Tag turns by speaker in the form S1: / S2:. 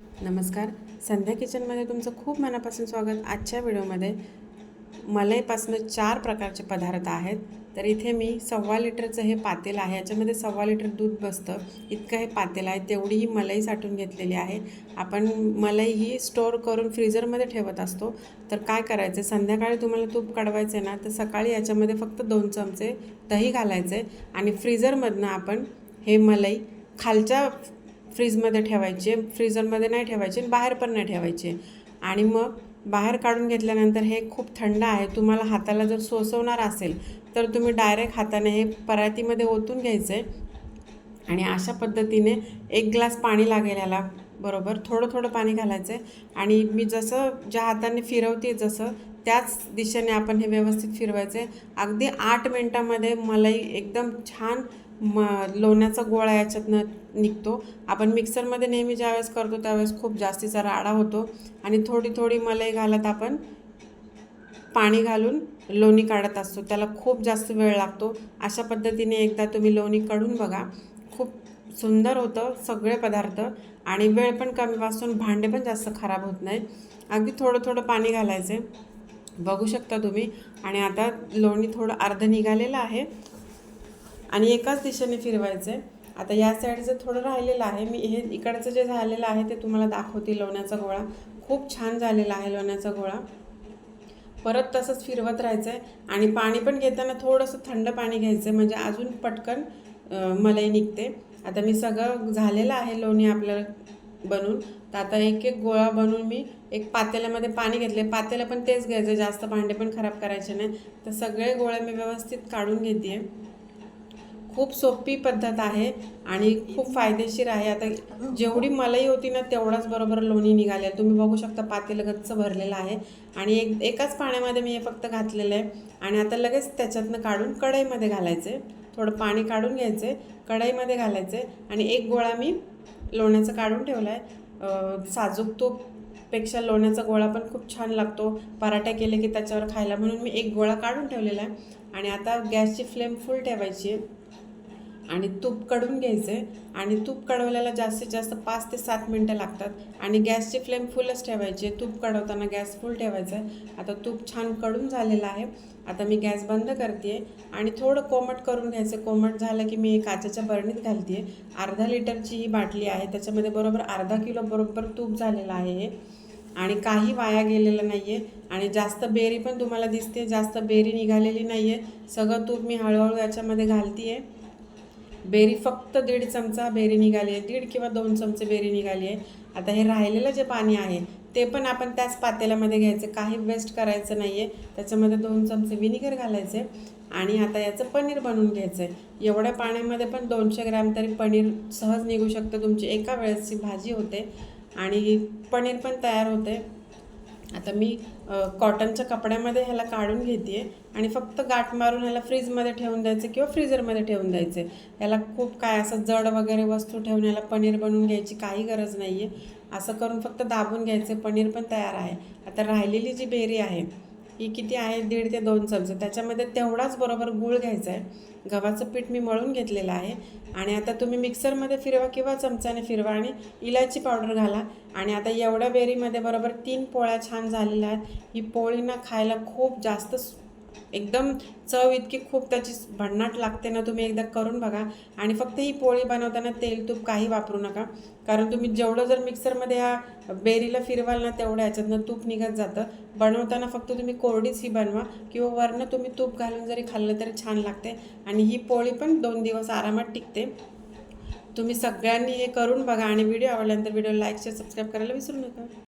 S1: नमस्कार. संध्या किचनमध्ये तुमचं खूप मनापासून स्वागत. आजच्या व्हिडिओमध्ये मलईपासून चार प्रकारचे पदार्थ आहेत. तर इथे मी सव्वा लिटरचं हे पातेल आहे. याच्यामध्ये सव्वा लिटर दूध बसतं. इतकं हे पातेल आहे. तेवढी ही मलई साठवून घेतलेली आहे. आपण मलई ही स्टोअर करून फ्रीजरमध्ये ठेवत असतो. तर काय करायचं? संध्याकाळी तुम्हाला तूप काढवायचं आहे ना तर सकाळी याच्यामध्ये फक्त दोन चमचे दही घालायचे आणि फ्रीजरमधनं आपण हे मलई खालच्या फ्रीजमध्ये ठेवायचे फ्रीजरमध्ये नाही ठेवायचे आणि बाहेर पण नाही ठेवायचे. आणि मग बाहेर काढून घेतल्यानंतर हे खूप थंड आहे तुम्हाला हाताला जर सोसवणार असेल तर तुम्ही डायरेक्ट हाताने हे परातीमध्ये ओतून घ्यायचं. आहे आणि अशा पद्धतीने एक ग्लास पाणी लागेल याला बरोबर? थोडं थोडं पाणी घालायचं. आहे आणि मी जसं ज्या हाताने फिरवते जसं त्याच दिशेने आपण हे व्यवस्थित फिरवायचं. आहे अगदी आठ मिनटामध्ये मलाई एकदम छान म लोण्याचा गोळा याच्यातनं निघतो. आपण मिक्सरमध्ये नेहमी ज्यावेळेस करतो त्यावेळेस खूप जास्तीचा राडा होतो. आणि थोडी थोडी मलाई घालत आपण पाणी घालून लोणी काढत असतो. त्याला खूप जास्त वेळ लागतो. अशा पद्धतीने एकदा तुम्ही लोणी काढून बघा. खूप सुंदर होतं सगळे पदार्थ. आणि वेळ पण कमी वाचून भांडे पण जास्त खराब होत नाही अगदी थोडं थोडं पाणी घालायचे. बघू शकता तुम्ही. आणि आता लोणी थोडं अर्ध निघालेलं आहे. आणि एकाच दिशेने फिरवायचं. आहे आता या साईडचं थोडं राहिलेलं आहे. मी हे इकडचं जे झालेलं आहे ते तुम्हाला दाखवते लोण्याचा गोळा. खूप छान झालेला आहे लोण्याचा गोळा. परत तसंच फिरवत राहायचं आहे आणि पाणी पण घेताना थोडंसं थंड पाणी घ्यायचं आहे म्हणजे अजून पटकन मलाई निघते. आता मी सगळं झालेलं आहे लोणी आपल्याला बनवून. तर आता एक एक गोळा बनवून मी एक पातेल्यामध्ये पाणी घेतले पातेलं पण तेच घ्यायचं जास्त भांडे पण खराब करायचे नाही. तर सगळे गोळे मी व्यवस्थित काढून घेते खूप सोपी पद्धत आहे आणि खूप फायदेशीर आहे. आता जेवढी मलाई होती ना तेवढाच बरोबर लोणी निघालेलं तुम्ही बघू शकता पातेलं गच्च भरलेलं आहे. आणि एक एकाच पाण्यामध्ये मी हे फक्त घातलेलं आहे. आणि आता लगेच त्याच्यातनं काढून कढईमध्ये घालायचे. थोडं पाणी काढून घ्यायचे कढईमध्ये घालायचे. आणि एक गोळा मी लोण्याचं काढून ठेवला आहे साजूक तूपपेक्षा लोण्याचा गोळा पण खूप छान लागतो. पराठे केले की त्याच्यावर खायला म्हणून मी एक गोळा काढून ठेवलेला आहे. आणि आता गॅसची फ्लेम फुल ठेवायची आहे. आणि तूप काढून घ्यायचे आणि तूप कढवल्याला जास्तीत जास्त पाच ते सात मिनटं लागतात. आणि गॅसची फ्लेम फुलच ठेवायची. तूप कढवताना गॅस फुल ठेवायचा आहे. आता तूप छानकडून झालेलं आहे. आता मी गॅस बंद करते आणि थोडं कोमट करून घ्यायचं. कोमट झालं की मी काचेच्या बरणीत घालते अर्धा लिटरची ही बाटली आहे. त्याच्यामध्ये बरोबर अर्धा किलो बरोबर तूप झालेलं आहे आणि काही वाया गेलेलं नाही आहे आणि जास्त बेरी पण तुम्हाला दिसते जास्त बेरी निघालेली नाही आहे सगळं तूप मी हळूहळू याच्यामध्ये घालते आहे बेरी फक्त दीड चमचा बेरी निघाली आहे. दीड किंवा दोन चमचे बेरी निघाली आहे. आता हे राहिलेलं जे पाणी आहे ते पण आपण त्याच पातेल्यामध्ये घ्यायचं. काही वेस्ट करायचं नाही आहे त्याच्यामध्ये दोन चमचे विनिगर घालायचे आणि आता याचं पनीर बनवून घ्यायचं आहे एवढ्या पाण्यामध्ये पण दोनशे ग्रॅम तरी पनीर सहज निघू शकतं. तुमची एका वेळेसची भाजी होते आणि पनीर पण तयार होते. आता मी कॉटनच्या कपड्यामध्ये ह्याला काढून घेते आणि फक्त गाठ मारून ह्याला फ्रीजमध्ये ठेवून द्यायचं किंवा फ्रीजरमध्ये ठेवून द्यायचे. ह्याला खूप काय असं जड वगैरे वस्तू ठेवून ह्याला पनीर बनवून घ्यायची काही गरज नाही आहे असं करून फक्त दाबून घ्यायचे पनीर पण तयार आहे. आता राहिलेली जी बेरी आहे ही किती आहे? दीड ते दोन चमचे. त्याच्यामध्ये तेवढाच बरोबर गूळ घ्यायचा आहे. गव्हाचं पीठ मी मळून घेतलेलं आहे. आणि आता तुम्ही मिक्सरमध्ये फिरवा किंवा चमच्याने फिरवा आणि इलायची पावडर घाला. आणि आता एवढ्या बेरीमध्ये बरोबर तीन पोळ्या छान झालेल्या आहेत. ही पोळी ना खायला खूप जास्त एकदम चव इतकी खूप त्याची भन्नाट लागते ना तुम्ही एकदा करून बघा. आणि फक्त ही पोळी बनवताना तेल तूप काही वापरू नका. कारण तुम्ही जेवढं जर मिक्सरमध्ये ह्या बेरीला फिरवाल ना तेवढं याच्यातनं तूप निघत जातं. बनवताना फक्त तुम्ही कोरडीच ही बनवा किंवा वरनं तुम्ही तूप घालून जरी खाल्लं तरी छान लागते. आणि ही पोळी पण दोन दिवस आरामात टिकते. तुम्ही सगळ्यांनी हे करून बघा आणि व्हिडिओ आवडल्यानंतर व्हिडिओ लाईक शेअर सबस्क्राईब करायला विसरू नका.